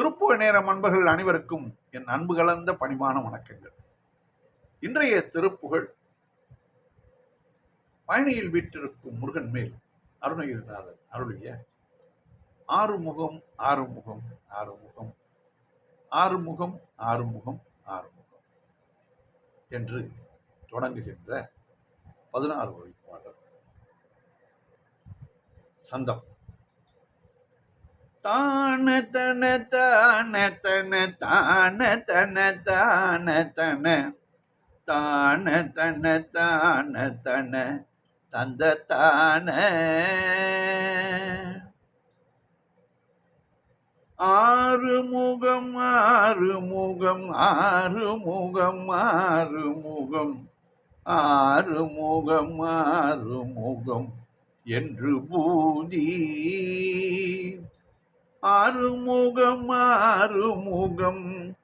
திருப்புவ நேரம் அன்பர்கள் அனைவருக்கும் என் அன்பு கலந்த பணிமான வணக்கங்கள். இன்றைய திருப்புகழ் பயணியில் வீற்றிருக்கும் முருகன் மேல் அருணகிரிநாதன் அருளிய ஆறுமுகம் ஆறுமுகம் ஆறுமுகம் ஆறுமுகம் ஆறுமுகம் ஆறுமுகம் என்று தொடங்குகின்ற பதினாறு வரி பாடல் சந்தம். தான தன தான தன தான தன தான தன. தான தன தான தன தந்த தான. ஆறு முகம் ஆறு முகம் ஆறு முகம் ஆறு முகம் ஆறு முகம் ஆறு முகம் என்று பூதி. ஆறுமுகம் ஆறுமுகம்.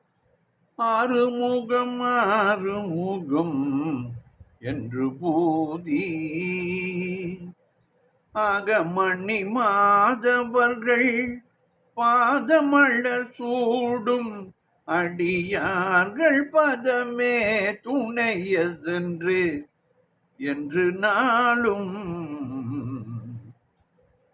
ஆறுமுகம் ஆறுமுகம் என்று பூதி. அகமணி மாதவர்கள் பாதமலர் சூடும் அடியார்கள் பதமே துணையதென்று என்று நாளும்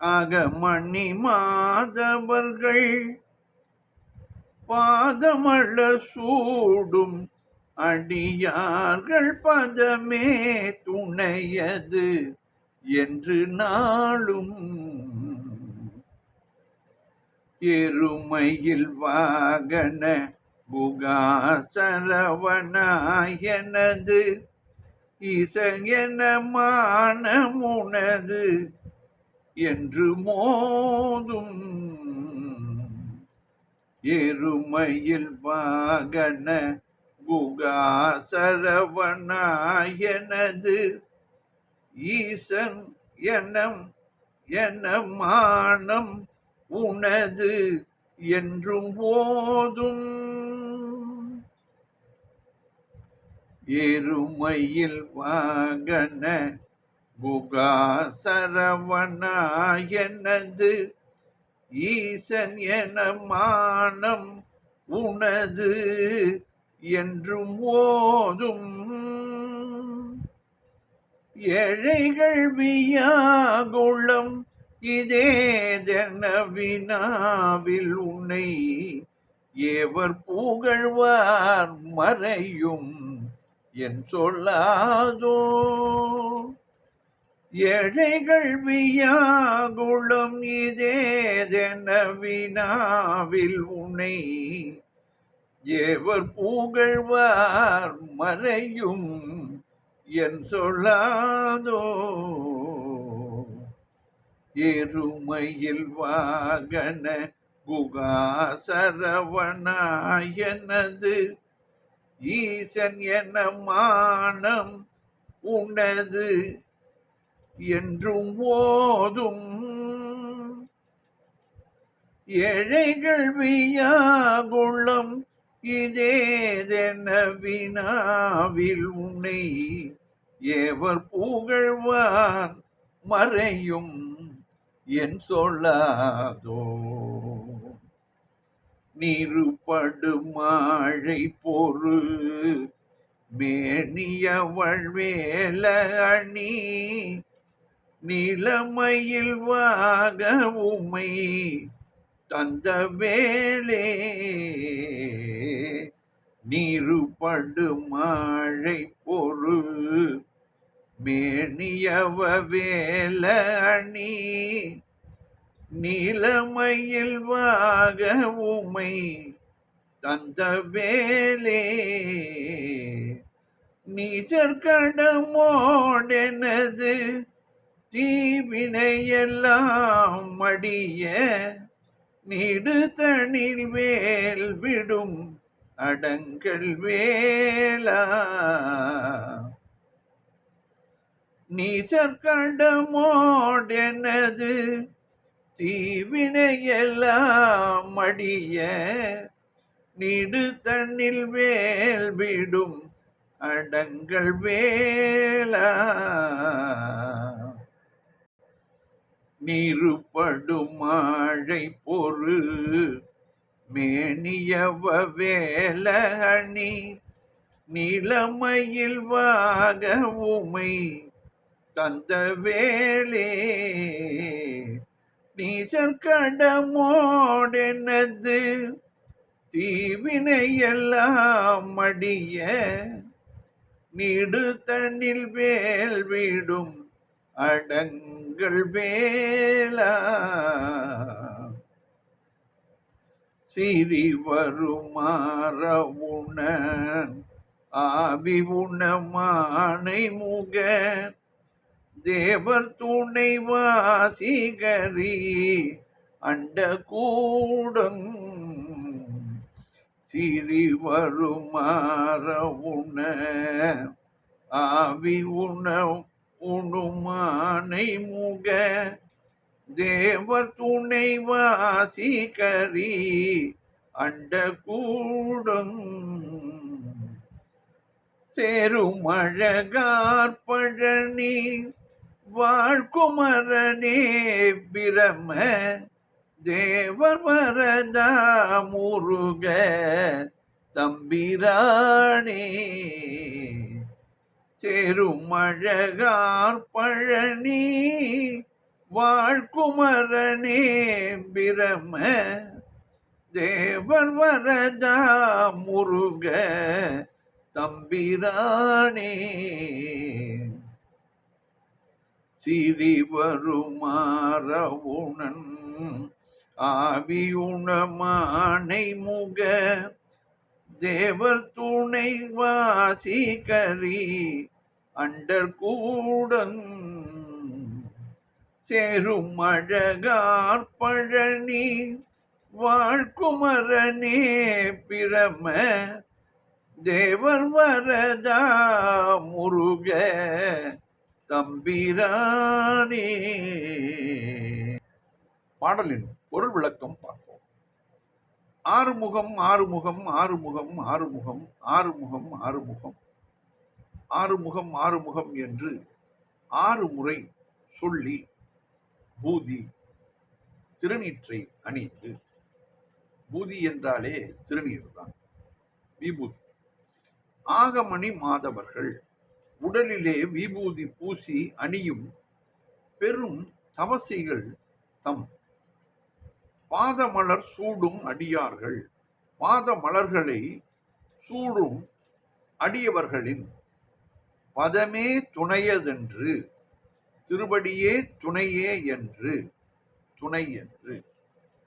ஆக மணி மாதவர்கள் பாதமள சூடும் அடியார்கள் பதமே துணையது என்று நாளும் எருமையில் வாகன புகாசரவனாயனது இசையன மானமுனது என்று மோதும். எருமையில் வாகன குகாசரவனாயனது ஈசன் எனம் என மானம் உனது என்றும் போதும் எருமையில் வாகன குகாசரவனாயனது ஈசன் என மானம் உனது என்றும் ஓதும். ஏழைகள் வியாகுளம் இதே வினாவில் உன்னை ஏவர் புகழ்வார் மறையும் என் சொல்லாதோ. ஏழைகள் வியாகுளம் இதேதென வினாவில் உனை. ஏவர் புகழ்வார் மறையும் என் சொல்லாதோ. எருமையில் வாகன குகாசரவனாயனது ஈசன் என மானம் உனது என்றும் ஓதும். ஏழைகள் வியாகுளம் இதேதென வினாவில் உன்னை ஏவர் புகழ்வார் மறையும் என் சொல்லாதோ. நீருபடு மாழை பொறு மேனியவள் வேல அணி நிலமையில் வாக உமை தந்த வேலே நீருபடு மழை பொரு மேனியவ வேல அணி. நிலமையில் வாக உமை தந்த வேலே நிஜர் கடமோடெனது தீவினையெல்லாம் மடிய நீடுதனில் வேல் விடும் அடங்கல் வேலா. நீசற்கண்டமோடெனது தீவினையெல்லாம் மடிய நீடுதண்ணில் வேல் விடும் அடங்கள் வேலா. நீருப்படும் மழை பொறு மேனியவ வேல அணி நிலமையில் வாக உமை தந்த வேளே நீசர் கடமோடெனது தீவினையெல்லாம் அடிய நீடு தண்ணில் வேல் விடும் அடங்கள் வேளா. சிறி வருமாற உணன் ஆவி உணமானை முக. தேவர் துணை வாசிகரி அண்ட கூடம். சிறி வருமாற உண ஆவி உண உணுமானை முக தேவர் துணை வாசிகரி அண்ட கூடும் சேரும் வாழ்குமரனே பிரம தேவர் வரதா முருக தம்பிரானே. சேரும் அழகார் பழனி வாழ்குமரனே பிரம தேவர் வரதா முருக தம்பிரானே. சிறிவருமாறவுணன் ஆவியுணமானை முக தேவர் துணை வாசிகரி அண்டர் கூடன் சேரும் அழகார் பழனி வாழ்குமரனே பிரம தேவர் வரதா முருக தம்பிரானே. பாடலின் பொருள் விளக்கம் பார்ப்போம். ஆறுமுகம் ஆறுமுகம் ஆறுமுகம் ஆறுமுகம் ஆறுமுகம் ஆறுமுகம். ஆறுமுகம் ஆறுமுகம் என்று ஆறு முறை சொல்லி பூதி திருநீற்றை அணிந்து பூதி என்றாலே திருநீர் தான் விபூதி. ஆகமணி மாதவர்கள் உடலிலே விபூதி பூசி அணியும் பெரும் தவசிகள் தம். பாதமலர் சூடும் அடியார்கள் பாதமலர்களை சூடும் அடியவர்களின் பதமே துணையதென்று திருவடியே துணையே என்று துணை என்று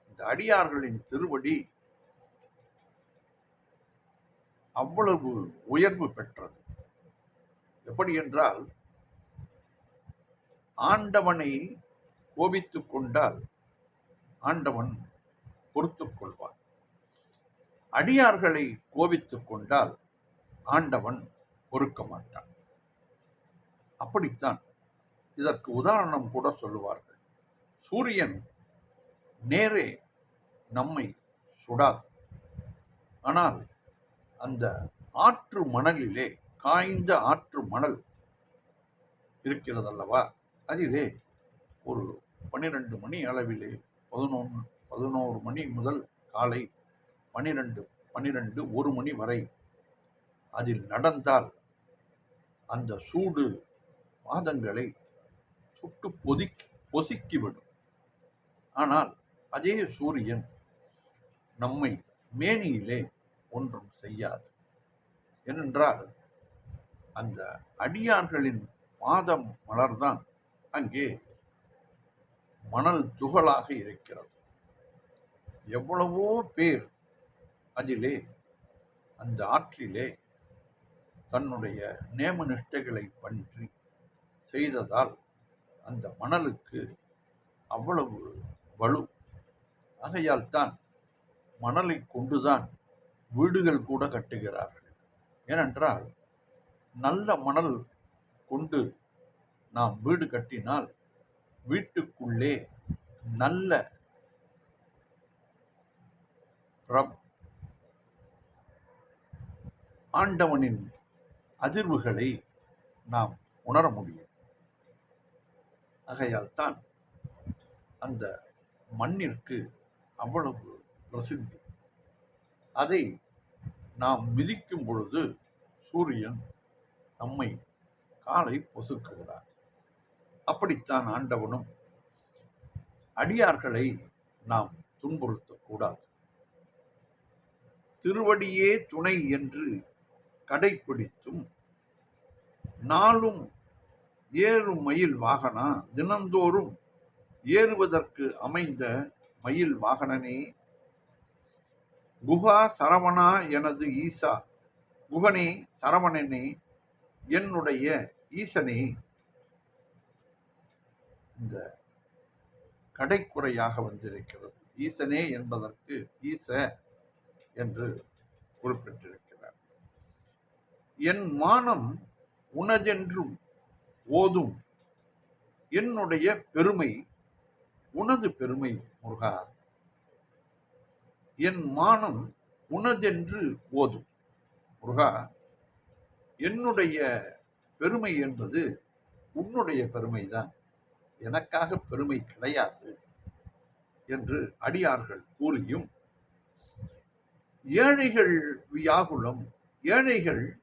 இந்த அடியார்களின் திருவடி அவ்வளவு உயர்வு பெற்றது. எப்படி என்றால் ஆண்டவனை கோபித்துக் கொண்டால் ஆண்டவன் பொறுத்துக் கொள்வான். அடியார்களை கோபித்துக் கொண்டால் ஆண்டவன் பொறுக்க மாட்டான். அப்படித்தான் இதற்கு உதாரணம் கூட சொல்லுவார்கள். சூரியன் நேரே நம்மை சுடாது. ஆனால் அந்த ஆற்று மணலிலே காய்ந்த ஆற்று மணல் இருக்கிறதல்லவா? அதிலே ஒரு பன்னிரண்டு மணி அளவிலே பதினொன்று பதினோரு மணி முதல் காலை பன்னிரெண்டு பன்னிரெண்டு ஒரு மணி வரை அதில் நடந்தால் அந்த சூடு பாதங்களை சுட்டு பொதுக்கி பொசுக்கிவிடும். ஆனால் அதே சூரியன் நம்மை மேனியிலே ஒன்றும் செய்யாது. ஏனென்றால் அந்த அடியார்களின் பாதம் மலர்தான் அங்கே மணல் துகளாக இருக்கிறது. எவ்வளவோ பேர் அதிலே அந்த ஆற்றிலே தன்னுடைய நேம நிஷ்டைகளை பற்றி செய்ததால் அந்த மணலுக்கு அவ்வளவு வலு. ஆகையால் தான் மணலை கொண்டுதான் வீடுகள் கூட கட்டுகிறார்கள். ஏனென்றால் நல்ல மணல் கொண்டு நாம் வீடு கட்டினால் வீட்டுக்குள்ளே நல்ல பிரப்- ஆண்டவனின் அதிர்வுகளை நாம் உணர முடியும். ஆகையால் தான் அந்த மண்ணிற்கு அவ்வளவு பிரசித்தி. அதை நாம் மிதிக்கும் பொழுது சூரியன் நம்மை காலை பொசுக்குகிறார். அப்படித்தான் ஆண்டவனும் அடியார்களை நாம் துன்புறுத்தக்கூடாது திருவடியே துணை என்று கடைப்பிடித்தும் நாளும் ஏறு மயில் வாகனா தினந்தோறும் ஏறுவதற்கு அமைந்த மயில் வாகனனே. குஹா சரவணா எனது ஈசா. குகனே சரவணனே என்னுடைய ஈசனே. இந்த கடைக்குறையாக வந்திருக்கிறது. ஈசனே என்பதற்கு ஈச என்று குறிப்பிட்டிருக்கிறார். என் மானம் உனதென்றும் ஓதும். என்னுடைய பெருமை உனது பெருமை முருகா. என் மானம் உனதென்று ஓதும். முருகா என்னுடைய பெருமை என்பது உன்னுடைய பெருமைதான். எனக்காக பெருமை கிடையாது என்று அடியார்கள் கூறியும் ஏழைகள் வியாகுலம் ஏழைகள்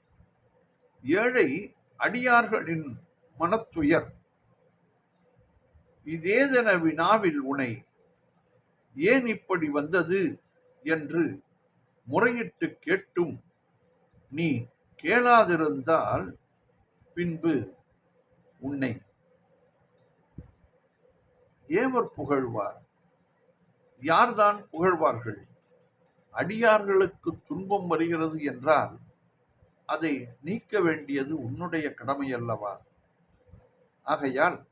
ஏழை அடியார்களின் மனத்துயர். இதேதென வினாவில் உனை ஏன் இப்படி வந்தது? என்று முறையிட்டு கேட்டும். நீ கேளாதிருந்தால் பின்பு உன்னை. ஏவர் புகழ்வார்? யார்தான் புகழ்வார்கள்? அடியார்களுக்கு துன்பம் வருகிறது என்றால் அதை நீக்க வேண்டியது உன்னுடைய கடமை அல்லவா ஆகையால்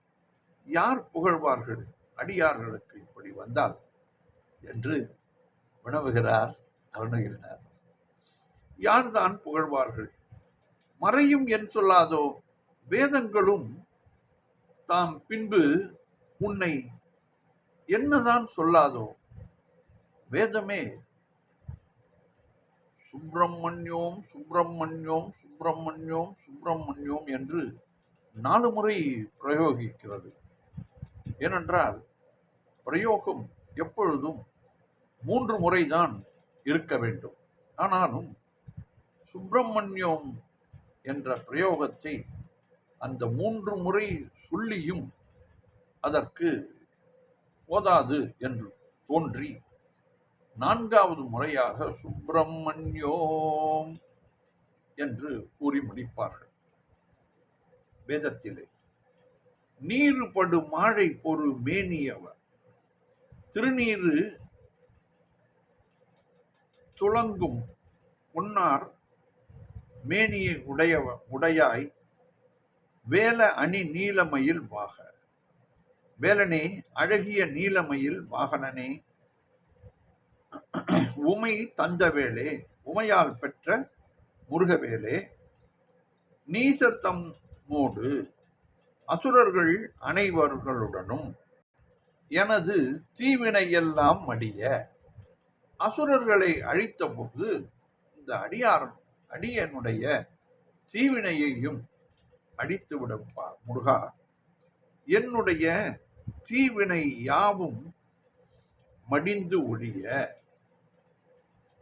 யார் புகழ்வார்கள்? அடியார்களுக்கு இப்படி வந்தால் என்று வினவுகிறார் அருணகிரிநாதர். யார்தான் புகழ்வார்கள்? மறையும் என் சொல்லாதோ? வேதங்களும் தாம் பின்பு உன்னை என்னதான் சொல்லாதோ? வேதமே சுப்பிரமணியோம் சுப்பிரமணியோம் சுப்பிரமணியோம் சுப்பிரமணியோம் என்று நாலு முறை பிரயோகிக்கிறது. ஏனென்றால் பிரயோகம் எப்பொழுதும் மூன்று முறைதான் இருக்க வேண்டும். ஆனாலும் சுப்பிரமணியம் என்ற பிரயோகத்தை அந்த மூன்று முறை சொல்லியும் அதற்கு போதாது என்று தோன்றி நான்காவது முறையாக சுப்பிரமணியோம் என்று கூறி முடிப்பார்கள். வேதத்திலே. நீரு படு மாழை பொறு மேனியவர். திருநீரு துளங்கும் பொன்னார் மேனியை உடையவ உடையாய் வேல அணி நீலமையில் வாக. வேலனே அழகிய நீலமையில் வாகனனே உமை தந்தவேளே உமையால் பெற்ற முருகவேலே நீசர்த்தம் மோடு அசுரர்கள் அனைவர்களுடனும் எனது தீவினையெல்லாம் மடிய. அசுரர்களை அழித்தபோது இந்த அடியார் அடியனுடைய தீவினையையும் அடித்து விடப்பா முருகா என்னுடைய தீவினை யாவும் மடிந்து ஒழிய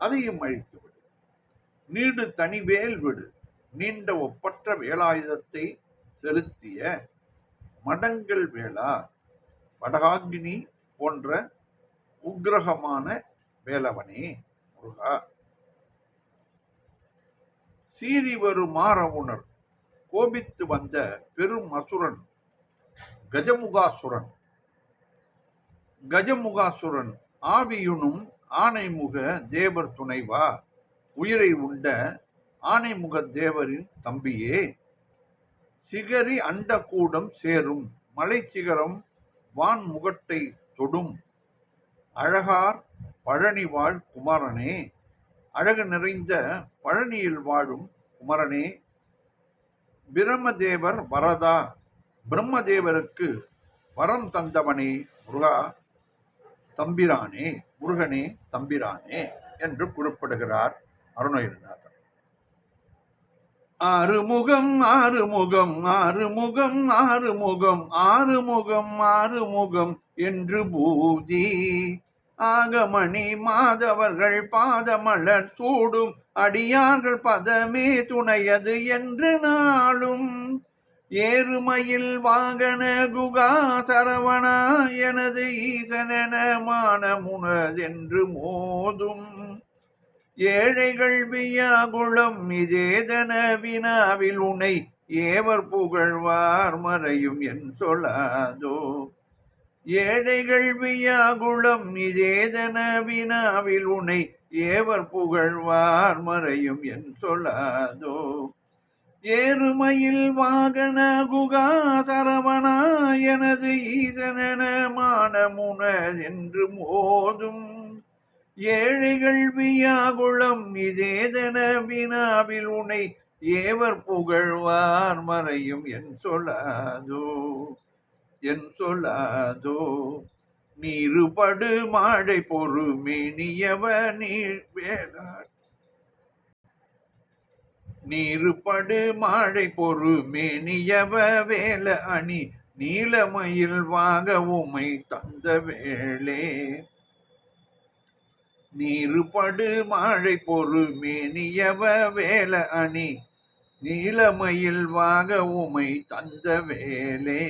அதையும் அழித்து விடு நீடு தனிவேல் விடு. நீண்ட ஒப்பற்ற வேலாயுதத்தை செலுத்திய மடங்கள் வேளா வடகாங்கினி போன்ற உக்கிரகமான வேலவனே முருகா. சீறி வரும் கோபித்து வந்த பெரும் அசுரன் கஜமுகாசுரன். கஜமுகாசுரன் ஆவியுனும் ஆனைமுக தேவர் துணைவா உயிரை உண்ட ஆனைமுக தேவரின் தம்பியே சிகரி அண்டக்கூடம் சேரும் மலை சிகரம் வான் முகட்டை தொடும் அழகார் பழனி வாழ் குமரனே அழகு நிறைந்த பழனியில் வாழும் குமரனே பிரம்மதேவர் வரதா பிரம்மதேவருக்கு வரம் தந்தவனே முருகா தம்பிரானே முருகனே தம்பிரானே என்று குறிப்பிடுகிறார் அருணகிரிநாதர். ஆறுமுகம் ஆறுமுகம் ஆறுமுகம் ஆறுமுகம் ஆறுமுகம் ஆறுமுகம் என்று பூதி. ஆகமணி மாதவர்கள் பாதமலர் சூடும் அடியார்கள் பதமே துணையது என்று நாளும். ஏறுமையில் வாகன குகா சரவணா எனது ஈசனமான முனதென்று மோதும். ஏழைகள் வியாகுளம் இதேதன வினாவில் உனை ஏவர் புகழ்வார் மறையும் என் சொல்லாதோ. ஏழைகள் வியாகுளம் இதேதன வினாவில் உனை ஏவர் புகழ்வார் மறையும் என் சொல்லாதோ. ஏறுமையில் வாகன குகாசரவனா எனது ஈசனென மானமுன என்று மோதும் ஏழைகள் வியாகுளம் இதேதன வினாவில் உனை ஏவர் புகழ்வார் மறையும் என் சொல்லாதோ என் சொல்லாதோ. நீருபடு மாடை பொறுமேனியவ நீர் வேளார். நீருபடு மாடை பொறுமேனியவ வேல அணி நீலமயில் வாக உமை தந்த வேளே. நீருபடு மாழை பொறுமேனியவ வேல அணி. நீலமயில் வாக உமை தந்த வேலே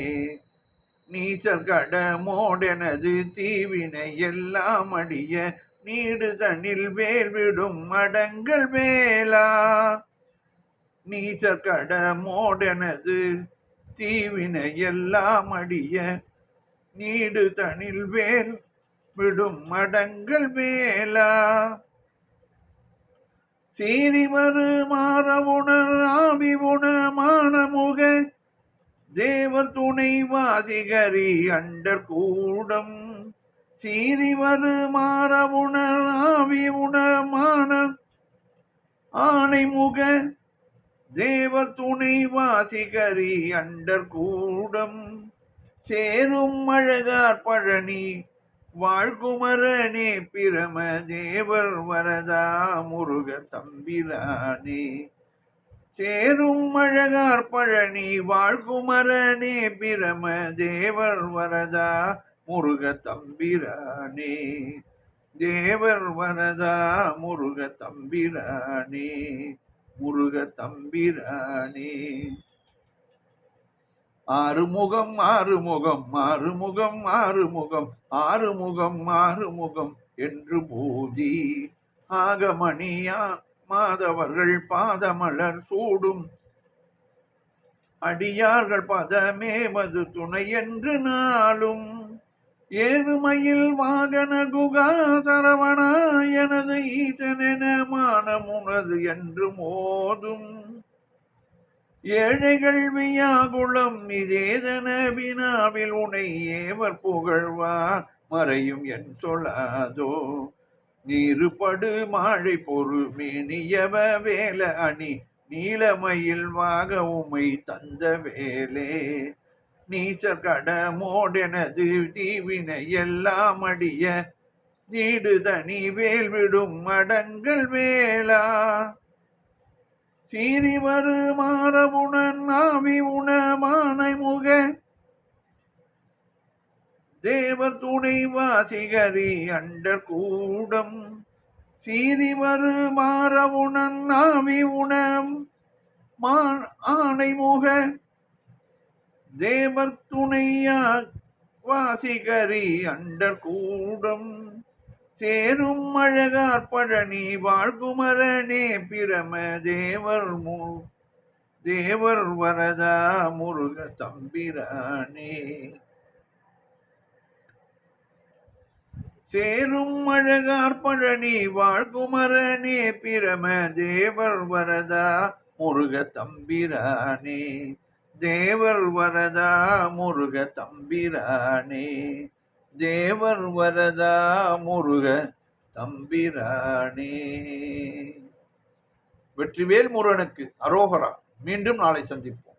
நீசர் கடமோடெனது தீவினை எல்லாம் அடிய நீடு தண்ணில் வேல் விடும் மடங்கள் வேலா நீசர் கடமோடெனது தீவினை எல்லாம் அடிய நீடு தனில் வேல் விடும் மடங்கள் வேலா சீறி வரு மாறவுணர் ஆவி உணமான தேவர் துணை வாதிகரி அண்டர் கூடம். சீறி வரு மாறவுணர் ஆவி உணமான ஆனை தேவர் துணை வாசிகரி அண்டர் கூடம். சேரும் அழகார் பழனி வாழ்குமரனே பிரம தேவர் வரதா முருக தம்பிரானே. சேரும் அழகார் பழனி வாழ்குமரனே பிரம தேவர் வரதா முருக தம்பிரானே. தேவர் வரதா முருக தம்பிரானே முருக தம்பிரானே. ஆறுமுகம் ஆறுமுகம் ஆறுமுகம் ஆறுமுகம் ஆறுமுகம் ஆறுமுகம் என்று பூதி. ஆகமணியா மாதவர்கள் பாதமலர் சூடும். அடியார்கள் பதமே மது துணை என்று நாளும். ஏழுமையில் வாகன குகா சரவணா எனது ஈசனென மானமுனது என்று மோதும் ஏழைகள் வியாகுளம் இதேதன வினாவில் உனை ஏவர் புகழ்வார். மறையும் என் சொல்லாதோ நீருபடு மாழை பொறுமனியவ வேல அணி நீலமயில் வாக உமை தந்த வேலே. நீச்சர் கடமோடெனது தீவினை எல்லாம் அடிய நீடு தனி வேல்விடும் மடங்கள் வேலா. சீறி வரு மாறவுணன் ஆவி உணமானை முக. தேவர் துணை வாசிகரி அண்டர் கூடம். சீறி வரு மாறவுணன் ஆவி உணம் மான் ஆனை முக. தேவர் துணையா வாசிகரி அண்டர் கூடம். சேரும் அழகார் பழனி வாழ்குமரனே பிரம தேவர் மு தேவர் வரதா முருக தம்பிரானே. சேரும் அழகார் பழனி வாழ்குமரனே பிரம தேவர் வரதா முருக தம்பிரானே. தேவர் வரதா முருக தம்பிரானே. தேவர் வரதா முருக தம்பிரானே. வெற்றிவேல் முருகனுக்கு அரோகரா. மீண்டும் நாளை சந்திப்போம்.